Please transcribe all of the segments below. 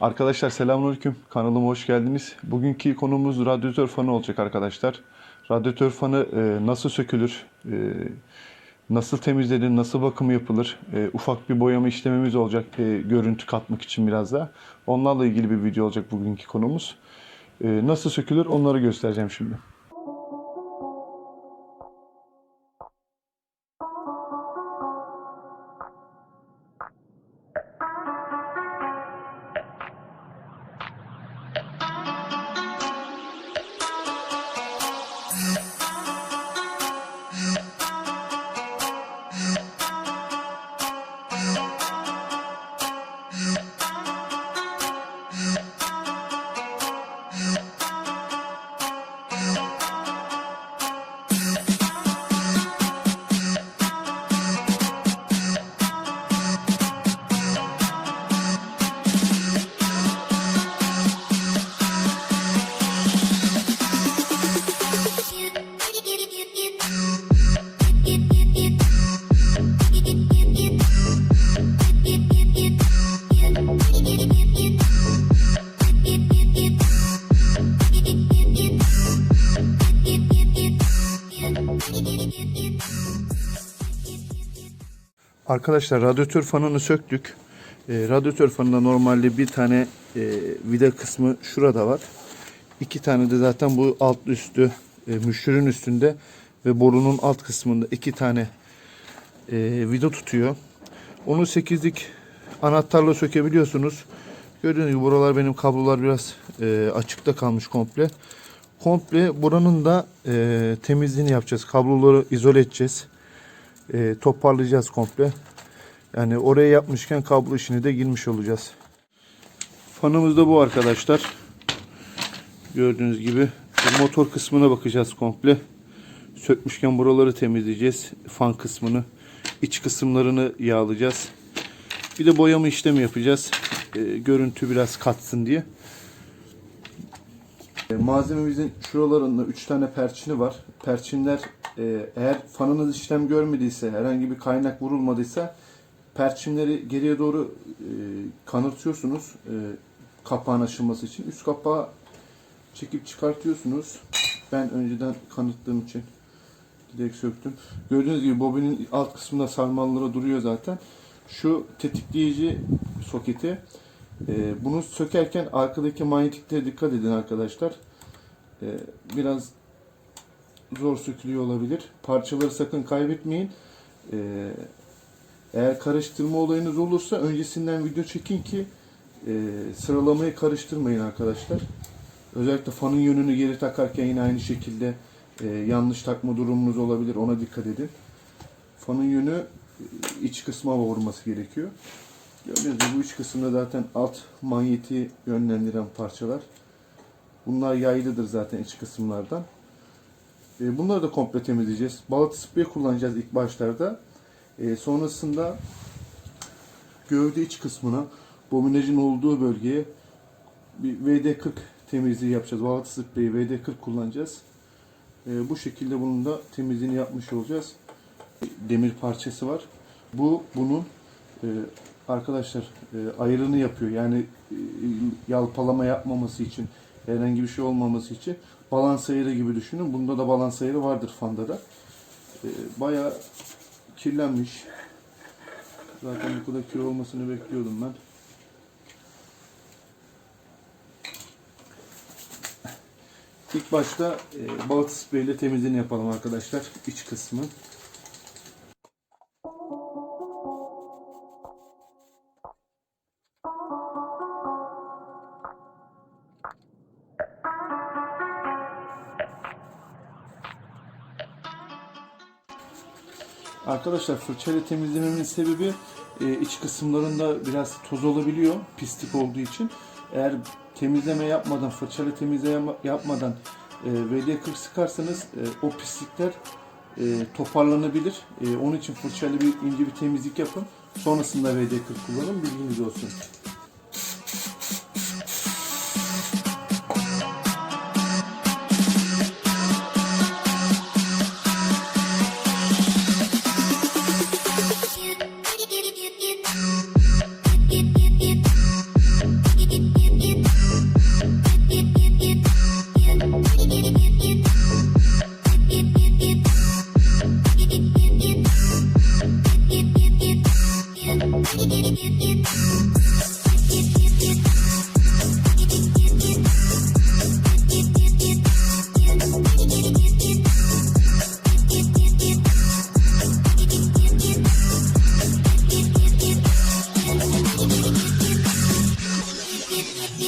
Arkadaşlar selamünaleyküm. Kanalıma hoş geldiniz. Bugünkü konumuz radyatör fanı olacak arkadaşlar. Radyatör fanı e, nasıl sökülür? e, nasıl temizlenir? Nasıl bakım yapılır? E, ufak bir boyama işlemimiz olacak. e, görüntü katmak için biraz da. Onlarla ilgili bir video olacak bugünkü konumuz. E, nasıl sökülür? Onları göstereceğim şimdi. Arkadaşlar radyatör fanını söktük. E, radyatör fanında normalde bir tane e, vida kısmı şurada var. İki tane de zaten bu alt üstü e, müşürün üstünde ve borunun alt kısmında iki tane e, vida tutuyor. Onu 8'lik anahtarla sökebiliyorsunuz. Gördüğünüz gibi buralar benim kablolar biraz e, açıkta kalmış komple. Komple buranın da e, temizliğini yapacağız. Kabloları izole edeceğiz e, toparlayacağız komple. Yani oraya yapmışken kablo işine de girmiş olacağız. Fanımız da bu arkadaşlar. Gördüğünüz gibi motor kısmına bakacağız komple. Sökmüşken buraları temizleyeceğiz. Fan kısmını, iç kısımlarını yağlayacağız. Bir de boyama işlemi yapacağız. E, görüntü biraz katsın diye. E, Malzememizin şuralarında 3 tane perçini var. Perçinler eğer fanınız işlem görmediyse, herhangi bir kaynak vurulmadıysa perçinleri geriye doğru e, kanırtıyorsunuz e, kapağın açılması için. Üst kapağı çekip çıkartıyorsunuz. Ben önceden kanıttığım için direkt söktüm. Gördüğünüz gibi bobinin alt kısmında sarmalları duruyor zaten. Şu tetikleyici soketi e, bunu sökerken arkadaki manyetiklere dikkat edin arkadaşlar. E, biraz zor sökülüyor olabilir. Parçaları sakın kaybetmeyin. E, eğer karıştırma olayınız olursa öncesinden video çekin ki e, sıralamayı karıştırmayın arkadaşlar. Özellikle fanın yönünü geri takarken yine aynı şekilde e, yanlış takma durumunuz olabilir. Ona dikkat edin. Fanın yönü e, iç kısma vurması gerekiyor. Gördüğünüz gibi bu iç kısımda zaten alt manyeti yönlendiren parçalar. Bunlar yaylıdır zaten iç kısımlardan. E, bunları da komple temizleyeceğiz. Balatı spreyi kullanacağız ilk başlarda. E, sonrasında gövde iç kısmına, bominajın olduğu bölgeye bir VD40 temizliği yapacağız. Balatı spreyi VD40 kullanacağız. E, bu şekilde bunun da temizliğini yapmış olacağız. Demir parçası var. Bu bunun arkadaşlar e, ayarını yapıyor. Yani yalpalama yapmaması için, herhangi bir şey olmaması için balans ayarı gibi düşünün. Bunda da balans ayarı vardır fanda da. E, bayağı kirlenmiş. Zaten bu kadar kir olmasını bekliyordum ben. İlk başta e, balık spreyle temizliğini yapalım arkadaşlar. iç kısmı. Arkadaşlar fırçayla temizlememin sebebi e, iç kısımlarında biraz toz olabiliyor pislik olduğu için. Eğer temizleme yapmadan, fırçayla temizleme yapmadan e, VD40 sıkarsanız e, o pislikler e, toparlanabilir. E, onun için fırçayla bir ince bir temizlik yapın. Sonrasında VD40 kullanın. Bilginiz olsun.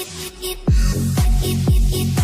it, it, it, it, it.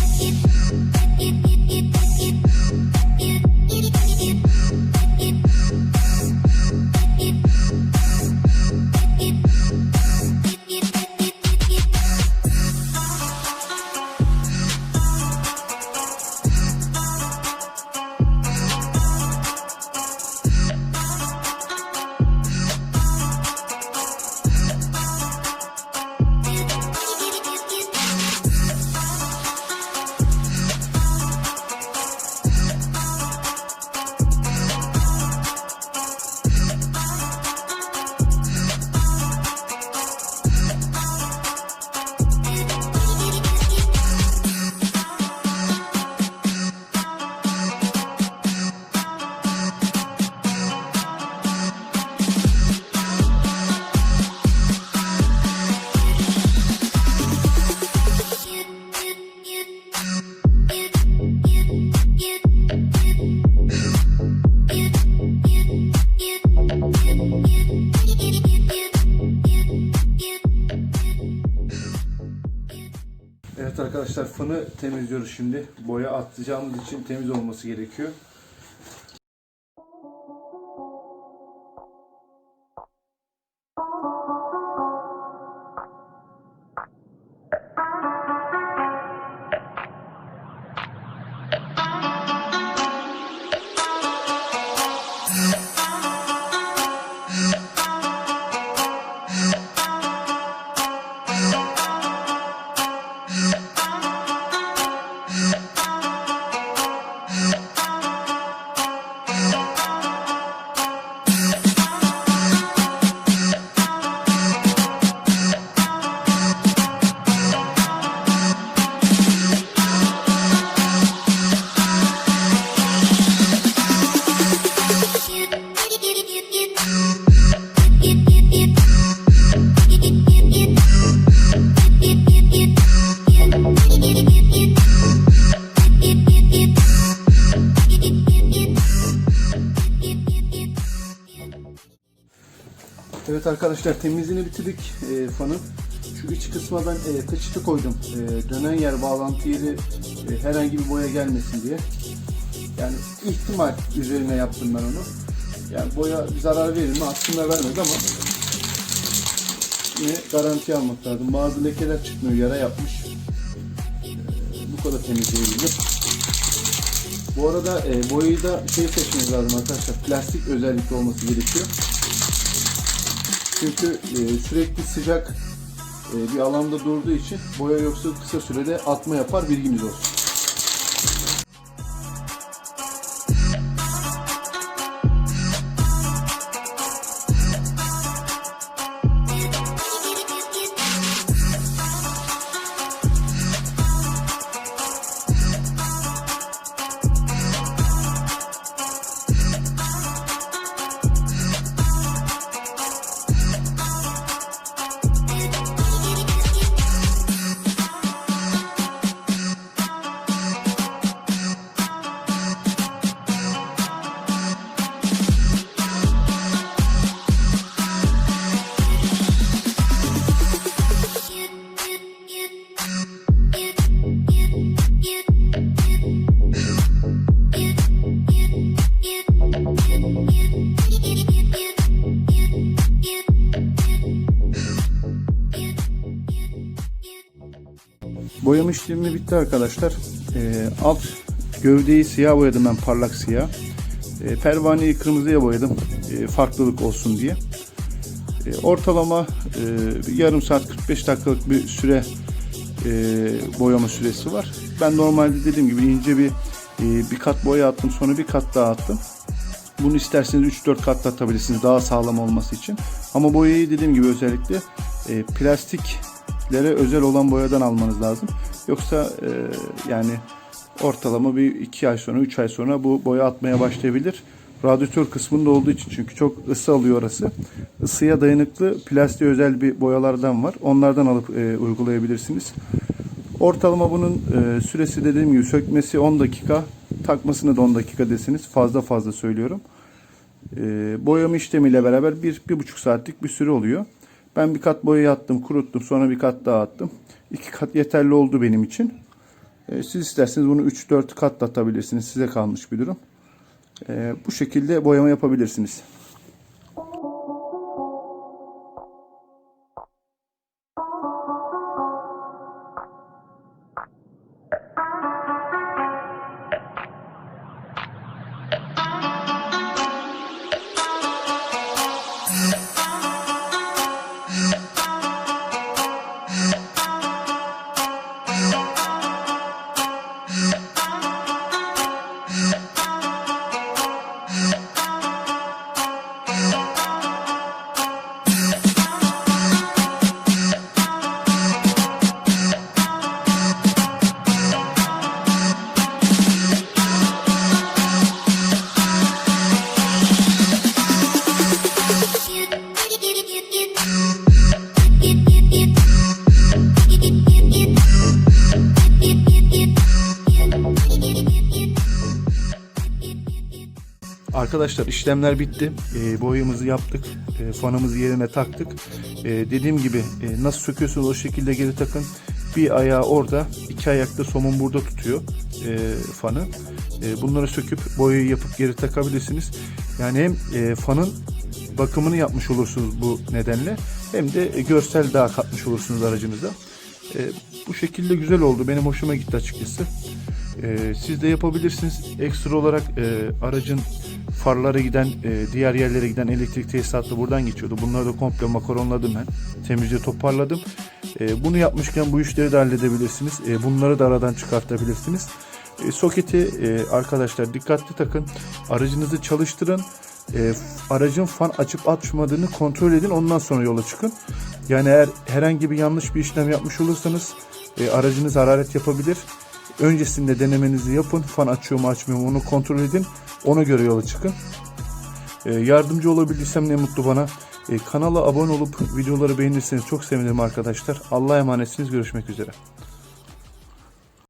Arkadaşlar fını temizliyoruz şimdi. Boya atacağımız için temiz olması gerekiyor. Evet arkadaşlar temizliğini bitirdik e, fanın. Şu iç kısma ben e, kıçıtı koydum. E, dönen yer bağlantı yeri e, herhangi bir boya gelmesin diye. Yani ihtimal üzerine yaptım ben onu. Yani boya zarar verir mi? Aslında vermez ama yine garanti almak lazım. Bazı lekeler çıkmıyor. Yara yapmış. E, bu kadar temizleyebilirim. Bu arada e, boyayı da şey seçmeniz lazım arkadaşlar. Plastik özellikle olması gerekiyor. Çünkü e, sürekli sıcak e, bir alanda durduğu için boya yoksa kısa sürede atma yapar bilginiz olsun. Boyama işlemi bitti arkadaşlar. Ee, alt gövdeyi siyah boyadım ben parlak siyah. Ee, pervaneyi kırmızıya boyadım ee, farklılık olsun diye. Ee, ortalama e, yarım saat 45 dakikalık bir süre e, boyama süresi var. Ben normalde dediğim gibi ince bir e, bir kat boya attım sonra bir kat daha attım. Bunu isterseniz 3-4 kat atabilirsiniz daha sağlam olması için. Ama boyayı dediğim gibi özellikle e, plastiklere özel olan boyadan almanız lazım. Yoksa e, yani ortalama bir 2 ay sonra 3 ay sonra bu boya atmaya başlayabilir. Radyatör kısmında olduğu için çünkü çok ısı alıyor orası. Isıya dayanıklı plastiğe özel bir boyalardan var. Onlardan alıp e, uygulayabilirsiniz. Ortalama bunun e, süresi dediğim gibi sökmesi 10 dakika, takmasını da 10 dakika desiniz. Fazla fazla söylüyorum. E, boyama işlemiyle beraber bir, bir buçuk saatlik bir süre oluyor. Ben bir kat boyayı attım, kuruttum. Sonra bir kat daha attım. İki kat yeterli oldu benim için. E, siz isterseniz bunu 3-4 kat atabilirsiniz. Size kalmış bir durum. E, bu şekilde boyama yapabilirsiniz. Arkadaşlar işlemler bitti. E, boyamızı yaptık. E, fanımızı yerine taktık. E, dediğim gibi e, nasıl söküyorsunuz o şekilde geri takın. bir ayağı orada, iki ayakta somun burada tutuyor e, fanı. E, bunları söküp boyayı yapıp geri takabilirsiniz. Yani hem e, fanın bakımını yapmış olursunuz bu nedenle hem de görsel daha katmış olursunuz aracınıza. E, bu şekilde güzel oldu. Benim hoşuma gitti açıkçası. E, siz de yapabilirsiniz. Ekstra olarak e, aracın farlara giden, e, diğer yerlere giden elektrik tesisatı buradan geçiyordu. Bunları da komple makaronladım ben. Temizce toparladım. E, bunu yapmışken bu işleri de halledebilirsiniz. E, bunları da aradan çıkartabilirsiniz. E, soketi e, arkadaşlar dikkatli takın. Aracınızı çalıştırın. E, aracın fan açıp açmadığını kontrol edin. Ondan sonra yola çıkın. Yani eğer herhangi bir yanlış bir işlem yapmış olursanız e, aracınız hararet yapabilir. Öncesinde denemenizi yapın. Fan açıyor mu açmıyor mu onu kontrol edin. Ona göre yola çıkın. E, yardımcı olabildiysem ne mutlu bana. E, kanala abone olup videoları beğenirseniz çok sevinirim arkadaşlar. Allah'a emanetsiniz. Görüşmek üzere.